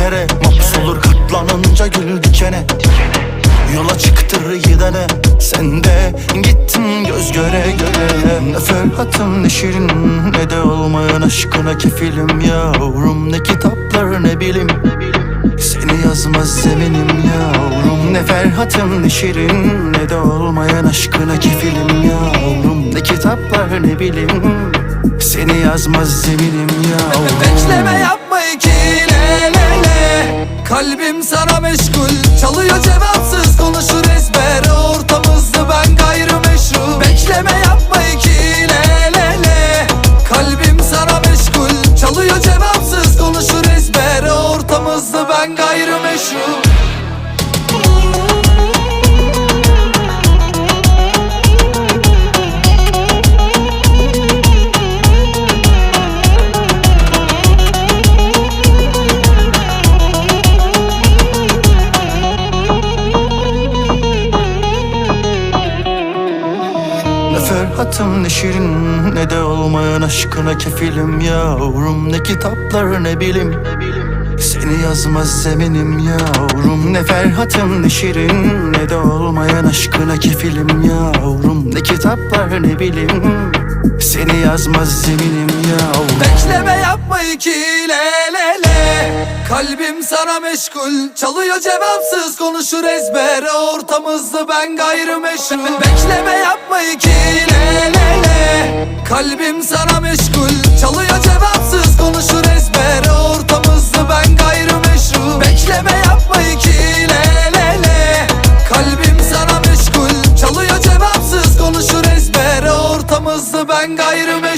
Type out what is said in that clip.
kere. Mahpus katlanınca gül dikene. Yola çıktır gidene. Sen de gittin göz göre göre. Ne Ferhat'ım ne şirin Ne de olmayan aşkına kefilim yavrum. Ne kitaplar ne bilim. Seni yazmaz zeminim yavrum. Ne Ferhat'ım ne şirin Ne de olmayan aşkına kefilim yavrum. Ne kitaplar ne bilim. Seni yazmaz zeminim yavrum. Bekleme iki le le Kalbim sana meşgul Çalıyor cevapsız konuşur ezber. Ortamızda ben gayrimeşru Bekleme yapma iki le le le Kalbim sana meşgul Çalıyor cevapsız konuşur ezber. Ortamızda ben gayrimeşru Ferhat'ım ne şirin Ne de olmayan aşkına kefilim yavrum. Ne kitaplar ne bilim. Seni yazmaz zeminim yavrum. Ne Ferhat'ım ne şirin Ne de olmayan aşkına kefilim yavrum. Ne kitaplar ne bilim. Seni yazmaz zeminim yavrum. Bekleme yapma iki le le le. Kalbim sana meşgul. Çalıyor cevapsız konuşur ezber. Ortamızda ben gayrimeşru Bekleme yapma Kalbim sana meşgul Çalıyor cevapsız konuşur ezber. Ortamızda ben gayrimeşru. Bekleme yapma iki le le le. Kalbim sana meşgul Çalıyor cevapsız konuşur ezber. Ortamızda ben gayrimeşru